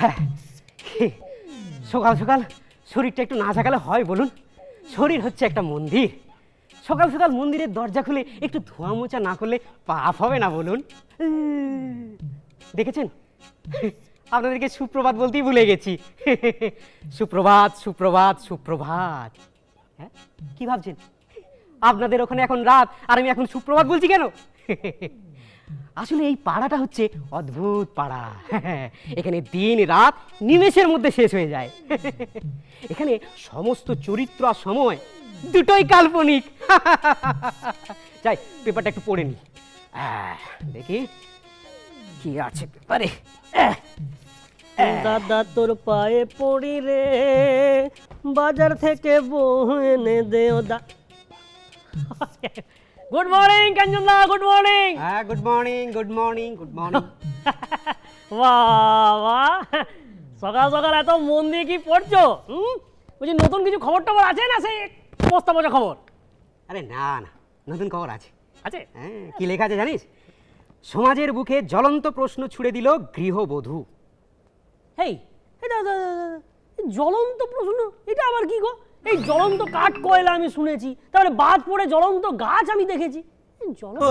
হ্যাঁ সকাল সকাল শরীরটা একটু না জাগালে হয় বলুন? শরীর হচ্ছে একটা মন্দির। সকাল সকাল মন্দিরের দরজা খুলে একটু ধোয়া মোচা না করলে পাপ হবে না বলুন? দেখেছেন? আপনাদেরকে সুপ্রভাত বলতেই ভুলে গেছি। সুপ্রভাত সুপ্রভাত সুপ্রভাত। হ্যাঁ কি ভাবছেন? আপনাদের ওখানে এখন রাত, আর আমি এখন সুপ্রভাত বলছি কেন? আসলে এই পাড়াটা হচ্ছে অদ্ভুত পাড়া। এখানে দিন রাত নিমেষের মধ্যে শেষ হয়ে যায়। এখানে সমস্ত চরিত্র আর সময় দুটোই কাল্পনিক। যাই, পেপারটা একটু পড়ে নি। দেখি, কি আছে পেপারে? দাদা তোর পায়ে পড়ি রে বাজার থেকে বউ এনে দে দা। গুড মর্নিং কাঞ্চনদা গুড মর্নিং হ্যাঁ good morning good morning good morning বাহ সকাল সকাল এত মন দিয়ে কি পড়ছো? হুম? বলছি নতুন কিছু খবর টবর আছে না সেই বস্তা মজা খবর? আরে না না নতুন খবর আছে। আছে? হ্যাঁ কি লেখা আছে জানিস? সমাজের বুকে জ্বলন্ত প্রশ্ন ছুড়ে দিল গৃহবধূ। হেই জ্বলন্ত প্রশ্ন এটা আবার কি গো? এই জ্বলন্ত কাঠ কয়লা আমি শুনেছি তাহলে বাদ পড়ে জ্বলন্ত গাছ আমি দেখেছি। জ্বলন্ত